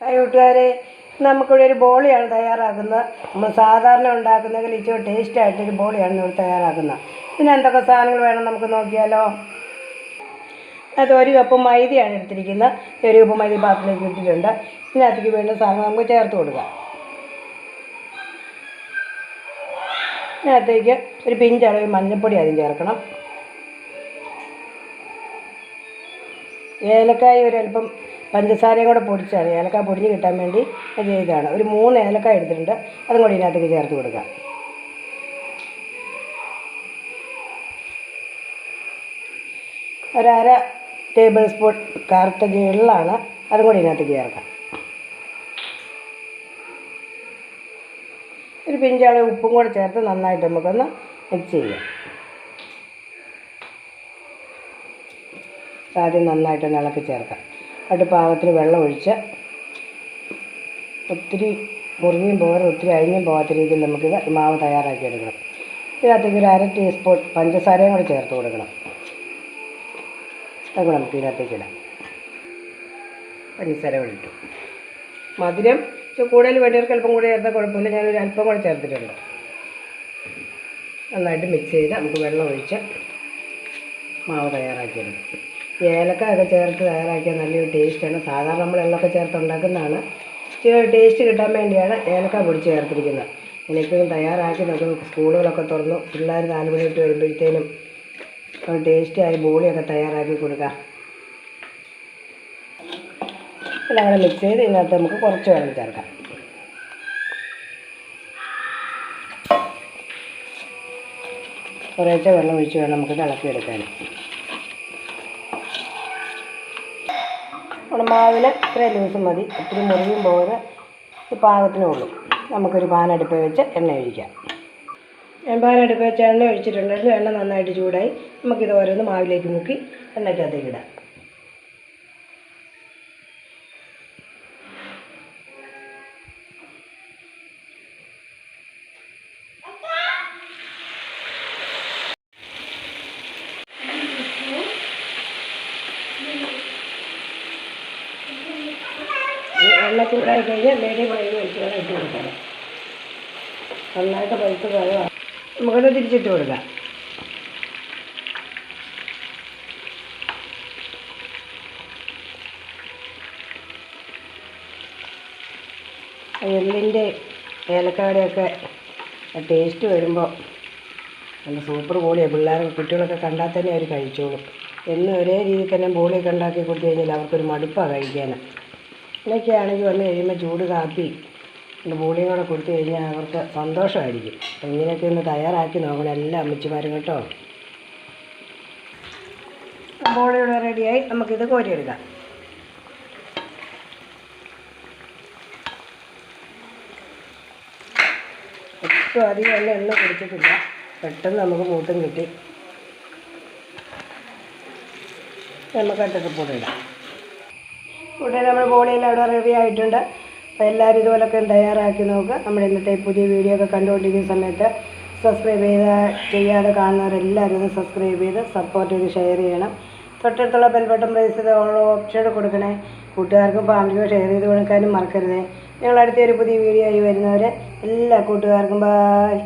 കൂട്ടുകാരെ. നമുക്കിവിടെ ഒരു ബോളിയാണ് തയ്യാറാക്കുന്നത്. നമ്മൾ സാധാരണ ഉണ്ടാക്കുന്നതിൽ ഇച്ചിരി ടേസ്റ്റ് ആയിട്ടൊരു ബോളിയാണ് ഇവിടെ തയ്യാറാക്കുന്നത്. ഇതിന് എന്തൊക്കെ സാധനങ്ങൾ വേണം നമുക്ക് നോക്കിയാലോ? അത് ഒരു കപ്പ് മൈദയാണ് എടുത്തിരിക്കുന്നത്. ഒരു കപ്പ് മൈദ പാത്രത്തിലേക്ക് ഇട്ടിട്ടുണ്ട്. ഇതിനകത്തേക്ക് വേണ്ട സാധനം നമുക്ക് ചേർത്ത് കൊടുക്കാം. ഇതിനകത്തേക്ക് ഒരു പിഞ്ചളവ് മഞ്ഞൾപ്പൊടി ആദ്യം ചേർക്കണം. ഏലക്കായ ഒരല്പം പഞ്ചസാരയും കൂടെ പൊടിച്ചാണ് ഏലക്ക പൊടിഞ്ഞ് കിട്ടാൻ വേണ്ടി അത് ചെയ്തതാണ്. ഒരു മൂന്ന് ഏലക്ക എടുത്തിട്ടുണ്ട്. അതും കൂടി ഇതിനകത്തേക്ക് ചേർത്ത് കൊടുക്കാം. ഒരര ടേബിൾ സ്പൂൺ കറുത്ത എള്ളാണ് അതും കൂടി ഇതിനകത്തേക്ക് ചേർക്കാം. ഒരു പിഞ്ചളവ് ഉപ്പും കൂടെ ചേർത്ത് നന്നായിട്ട് നമുക്കൊന്ന് മിക്സ് ചെയ്യാം. ആദ്യം നന്നായിട്ടൊന്ന് ഇളക്കി ചേർക്കാം. പാകത്തിന് വെള്ളം ഒഴിച്ച് ഒത്തിരി മുറിഞ്ഞും പോകാതെ ഒത്തിരി അഴിഞ്ഞും പോകാത്ത രീതിയിൽ നമുക്കിത് മാവ് തയ്യാറാക്കി എടുക്കണം. ഇതിനകത്തേക്ക് ഒരു അര ടീസ്പൂൺ പഞ്ചസാരയും കൂടെ ചേർത്ത് കൊടുക്കണം. അതൊക്കെ നമുക്ക് ഇതിനകത്തേക്ക് ഇടാം. പഞ്ചസാര കൂടെ ഇട്ടു. മധുരം കൂടുതൽ വേണ്ടിയവർക്ക് അല്പം കൂടി ചേർത്താൽ കുഴപ്പമില്ല. ഞാനൊരു അല്പം കൂടെ ചേർത്തിട്ടുണ്ട്. നന്നായിട്ട് മിക്സ് ചെയ്ത് നമുക്ക് വെള്ളം ഒഴിച്ച് മാവ് തയ്യാറാക്കിയെടുക്കും ഏലക്ക ഒക്കെ ചേർത്ത് തയ്യാറാക്കിയാൽ നല്ലൊരു ടേസ്റ്റാണ്. സാധാരണ നമ്മൾ എള്ളൊക്കെ ചേർത്ത് ഉണ്ടാക്കുന്നതാണ് ഇച്ചിരി ടേസ്റ്റ് കിട്ടാൻ വേണ്ടിയാണ് ഏലക്ക പൊടിച്ച് ചേർത്തിരിക്കുന്നത്. എനിക്കും തയ്യാറാക്കി നമുക്ക് സ്കൂളുകളൊക്കെ തുറന്നു പിള്ളേർ നാല് മണിയിട്ട് വരുമ്പോഴത്തേനും ഒരു ടേസ്റ്റിയായ ബോളിയൊക്കെ തയ്യാറാക്കി കൊടുക്കാം. എല്ലാം അവിടെ മിക്സ് ചെയ്ത് ഇതിനകത്ത് നമുക്ക് കുറച്ച് വെള്ളം ചേർക്കാം. കുറേശ്ശെ വെള്ളം ഒഴിച്ച് വേണം നമുക്ക് ഇളക്കിയെടുക്കാൻ മാവിന് ഇത്രയും ലൂസ് മതി. ഒത്തിരി മുറിയും പോകരുത്. ഇത് പാകത്തിനേ ഉള്ളൂ. നമുക്കൊരു പാനടുപ്പ് വെച്ച് എണ്ണ ഒഴിക്കാം. ഞാൻ പാനടുപ്പ് വെച്ച് എണ്ണ ഒഴിച്ചിട്ടുണ്ടായിരുന്നു എണ്ണ നന്നായിട്ട് ചൂടായി. നമുക്കിത് ഓരോന്ന് മാവിലേക്ക് മുക്കി എണ്ണയ്ക്കകത്തേക്ക് ഇടാം. ചൂടായി കഴിഞ്ഞാൽ മീഡിയം ഫ്ലെയിമിൽ വെച്ച് വേണം ഇട്ട് കൊടുക്കണം. നന്നായിട്ട് പഴുത്ത് കഴിവാണ് നമുക്കത് തിരിച്ചിട്ട് കൊടുക്കാം. എള്ളിന്റെ ഏലക്കാടെയൊക്കെ ടേസ്റ്റ് വരുമ്പോൾ നല്ല സൂപ്പർ ബോളിയാണ് പിള്ളേർ കുട്ടികളൊക്കെ കണ്ടാൽ തന്നെ അവർ കഴിച്ചോളും. എന്നും ഒരേ രീതിയിൽ തന്നെ ബോളിയൊക്കെ ഉണ്ടാക്കി കൊടുത്തു കഴിഞ്ഞാൽ അവർക്കൊരു മടുപ്പാണ് കഴിക്കാൻ ഇതൊക്കെ ആണെങ്കിൽ വന്ന് കഴിയുമ്പോൾ ചൂട് കാപ്പി ബോളിയും കൂടെ കൊടുത്തു കഴിഞ്ഞാൽ അവർക്ക് സന്തോഷമായിരിക്കും. അപ്പം ഇങ്ങനെയൊക്കെ ഒന്ന് തയ്യാറാക്കി നോക്കണം എല്ലാ അമ്മച്ചിമാരും കേട്ടോ. ബോളിയുടെ റെഡിയായി നമുക്കിത് കോരിയെടുക്കാം. ഒട്ടും അധികം എണ്ണ എണ്ണ കുടിച്ചിട്ടില്ല. പെട്ടെന്ന് നമുക്ക് മൂട്ടും കിട്ടി. നമുക്ക് അട്ടക്കപ്പൊടി ഇടാം. ഇവിടെ നമ്മൾ ബോളിയെല്ലാം അവിടെ റെഡി ആയിട്ടുണ്ട്. അപ്പോൾ എല്ലാവരും ഇതുപോലൊക്കെ തയ്യാറാക്കി നോക്കുക നമ്മുടെ ഇന്നത്തെ പുതിയ വീഡിയോ ഒക്കെ കണ്ടുകൊണ്ടിരിക്കുന്ന സമയത്ത് സബ്സ്ക്രൈബ് ചെയ്ത ചെയ്യാതെ കാണുന്നവരെല്ലാവരും സബ്സ്ക്രൈബ് ചെയ്ത് സപ്പോർട്ട് ചെയ്ത് ഷെയർ ചെയ്യണം. തൊട്ടടുത്തുള്ള ബെൽ ബട്ടൺ പ്രൈസ് ചെയ്ത് ഓപ്ഷൻ കൊടുക്കണേ. കൂട്ടുകാർക്കും ഫാമിലിക്കും ഷെയർ ചെയ്ത് കൊടുക്കാനും മറക്കരുതേ. ഞങ്ങൾ അടുത്തൊരു പുതിയ വീഡിയോ ആയി വരുന്നവരെ എല്ലാ കൂട്ടുകാർക്കും ബായ്